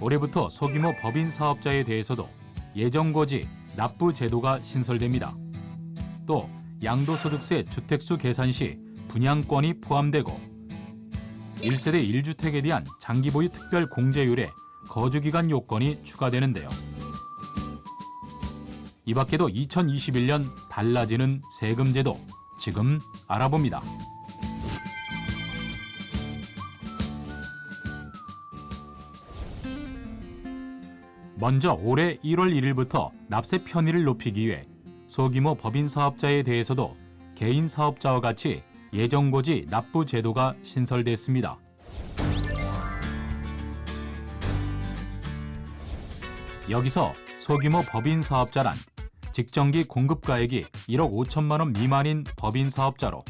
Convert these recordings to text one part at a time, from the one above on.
올해부터 소규모 법인 사업자에 대해서도 예정고지 납부 제도가 신설됩니다. 또 양도소득세 주택수 계산 시 분양권이 포함되고 1세대 1주택에 대한 장기 보유 특별 공제율에 거주 기간 요건이 추가되는데요. 이 밖에도 2021년 달라지는 세금 제도 지금 알아봅니다. 먼저 올해 1월 1일부터 납세 편의를 높이기 위해 소규모 법인 사업자에 대해서도 개인 사업자와 같이 예정고지 납부 제도가 신설됐습니다. 여기서 소규모 법인 사업자란 직정기 공급가액이 1억 5천만 원 미만인 법인 사업자로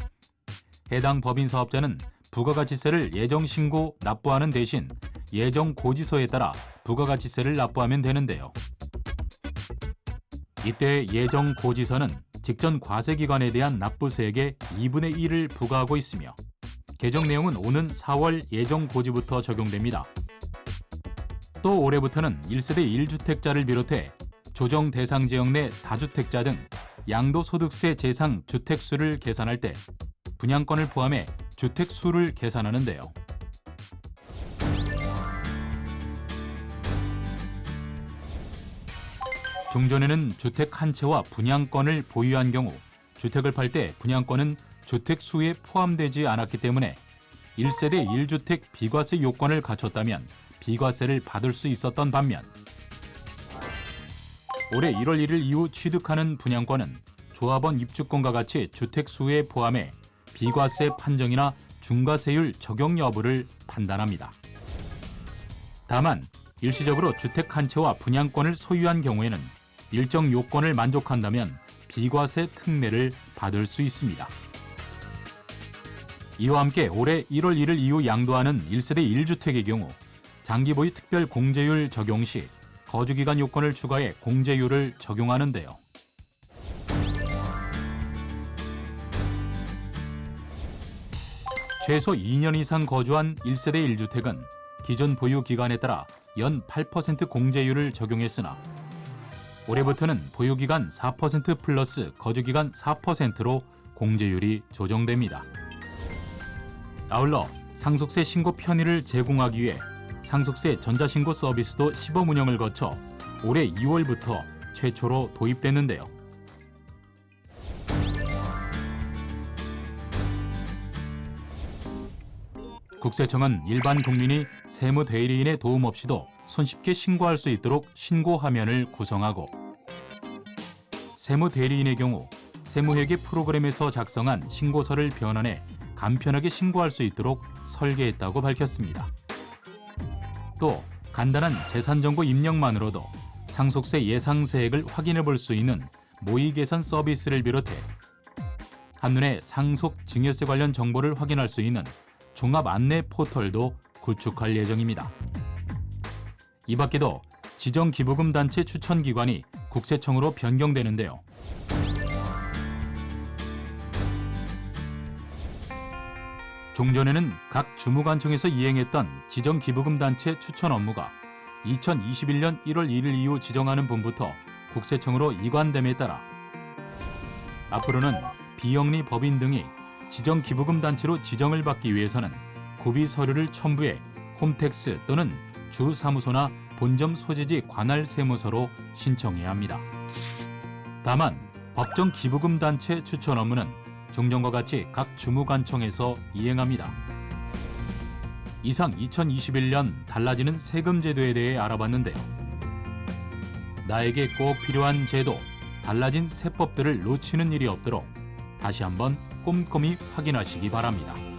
해당 법인 사업자는 부가가치세를 예정 신고 납부하는 대신 예정 고지서에 따라 부가가치세를 납부하면 되는데요. 이때 예정 고지서는 직전 과세기관에 대한 납부세액의 2분의 1을 부과하고 있으며 개정 내용은 오는 4월 예정 고지부터 적용됩니다. 또 올해부터는 1세대 1주택자를 비롯해 조정 대상 지역 내 다주택자 등 양도소득세 재상 주택수를 계산할 때 분양권을 포함해 주택수를 계산하는데요. 종전에는 주택 한 채와 분양권을 보유한 경우 주택을 팔 때 분양권은 주택 수에 포함되지 않았기 때문에 1세대 1주택 비과세 요건을 갖췄다면 비과세를 받을 수 있었던 반면 올해 1월 1일 이후 취득하는 분양권은 조합원 입주권과 같이 주택 수에 포함해 비과세 판정이나 중과세율 적용 여부를 판단합니다. 다만 일시적으로 주택 한 채와 분양권을 소유한 경우에는 일정 요건을 만족한다면 비과세 특례를 받을 수 있습니다. 이와 함께 올해 1월 1일 이후 양도하는 1세대 1주택의 경우 장기 보유 특별 공제율 적용 시 거주기간 요건을 추가해 공제율을 적용하는데요. 최소 2년 이상 거주한 1세대 1주택은 기존 보유 기간에 따라 연 8% 공제율을 적용했으나 올해부터는 보유기간 4% 플러스 거주기간 4%로 공제율이 조정됩니다. 아울러 상속세 신고 편의를 제공하기 위해 상속세 전자신고 서비스도 시범 운영을 거쳐 올해 2월부터 최초로 도입됐는데요. 국세청은 일반 국민이 세무 대리인의 도움 없이도 손쉽게 신고할 수 있도록 신고 화면을 구성하고 세무 대리인의 경우 세무회계 프로그램에서 작성한 신고서를 변환해 간편하게 신고할 수 있도록 설계했다고 밝혔습니다. 또 간단한 재산 정보 입력만으로도 상속세 예상세액을 확인해 볼 수 있는 모의계산 서비스를 비롯해 한눈에 상속 증여세 관련 정보를 확인할 수 있는 종합 안내 포털도 구축할 예정입니다. 이 밖에도 지정 기부금 단체 추천 기관이 국세청으로 변경되는데요. 종전에는 각 주무관청에서 이행했던 지정 기부금 단체 추천 업무가 2021년 1월 1일 이후 지정하는 분부터 국세청으로 이관됨에 따라 앞으로는 비영리 법인 등이 지정 기부금 단체로 지정을 받기 위해서는 구비 서류를 첨부해 홈택스 또는 주 사무소나 본점 소재지 관할 세무서로 신청해야 합니다. 다만 법정 기부금 단체 추천 업무는 종전과 같이 각 주무관청에서 이행합니다. 이상 2021년 달라지는 세금 제도에 대해 알아봤는데요. 나에게 꼭 필요한 제도, 달라진 세법들을 놓치는 일이 없도록 다시 한번 꼼꼼히 확인하시기 바랍니다.